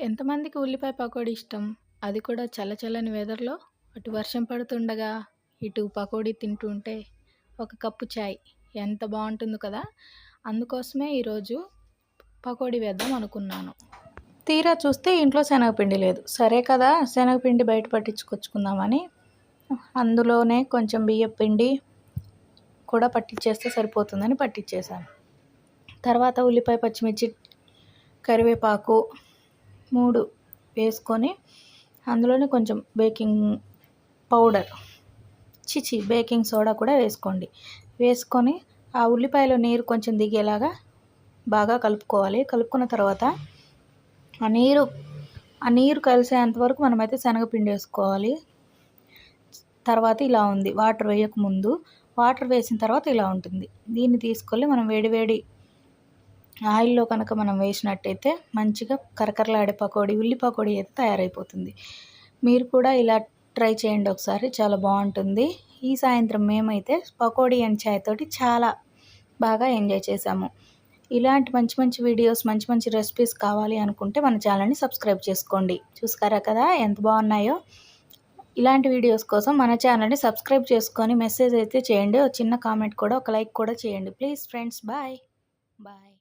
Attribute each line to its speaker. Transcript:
Speaker 1: ఎంతమందికి ఉల్లిపాయ పకోడీ ఇష్టం? అది కూడా చల్లచల్లని వెదర్లో? అటు వర్షం పడుతుండగా ఇటు పకోడీ తింటుంటే ఒక కప్పు చాయ్. ఎంత బాగుంటుందో కదా? అందుకోసమే ఈరోజు పకోడీ వేద్దాం అనుకున్నాను. తీరా చూస్తే ఇంట్లో శనగపిండి లేదు. సరే కదా శనగపిండి బయట పట్టించుకొచ్చుకుందామని. అందులోనే కొంచెం బియ్యం పిండి కూడా పట్టించేస్తే సరిపోతుందని పట్టించేసాను తర్వాత ఉల్లిపాయ పచ్చిమిర్చి కరివేపాకు మూడు వేసుకొని అందులోనే కొంచెం బేకింగ్ పౌడర్. చిచి బేకింగ్ సోడా కూడా వేసుకోండి. వేసుకొని ఆ ఉల్లిపాయలో నీరు కొంచెం దిగేలాగా బాగా కలుపుకోవాలి. కలుపుకున్న తర్వాత ఆ నీరు ఆ నీరు కలిసేంత వరకు మనమైతే శనగపిండి వేసుకోవాలి. తర్వాత ఇలా ఉంది. వాటర్ వేయకముందు. వాటర్ వేసిన తర్వాత ఇలా ఉంటుంది. దీన్ని తీసుకొని మనం వేడివేడి ఆయిల్లో కనుక మనం వేసినట్టయితే మంచిగా కరకరలాడే పకోడీ ఉల్లి పకోడీ అయితే తయారైపోతుంది. మీరు కూడా ఇలా ట్రై చేయండి ఒకసారి చాలా బాగుంటుంది. ఈ సాయంత్రం మేమైతే పకోడీ అండ్ చాయ్ తోటి చాలా బాగా ఎంజాయ్ చేసాము ఇలాంటి మంచి మంచి వీడియోస్ మంచి మంచి రెసిపీస్ కావాలి అనుకుంటే మన ఛానల్ని సబ్స్క్రైబ్ చేసుకోండి. చూసారా కదా ఎంత బాగున్నాయో? ఇలాంటి వీడియోస్ కోసం మన ఛానల్ని సబ్స్క్రైబ్ చేసుకొని మెసేజ్ అయితే చేయండి. ఒక చిన్న కామెంట్ కూడా ఒక లైక్ కూడా చేయండి. Please friends bye. బాయ్.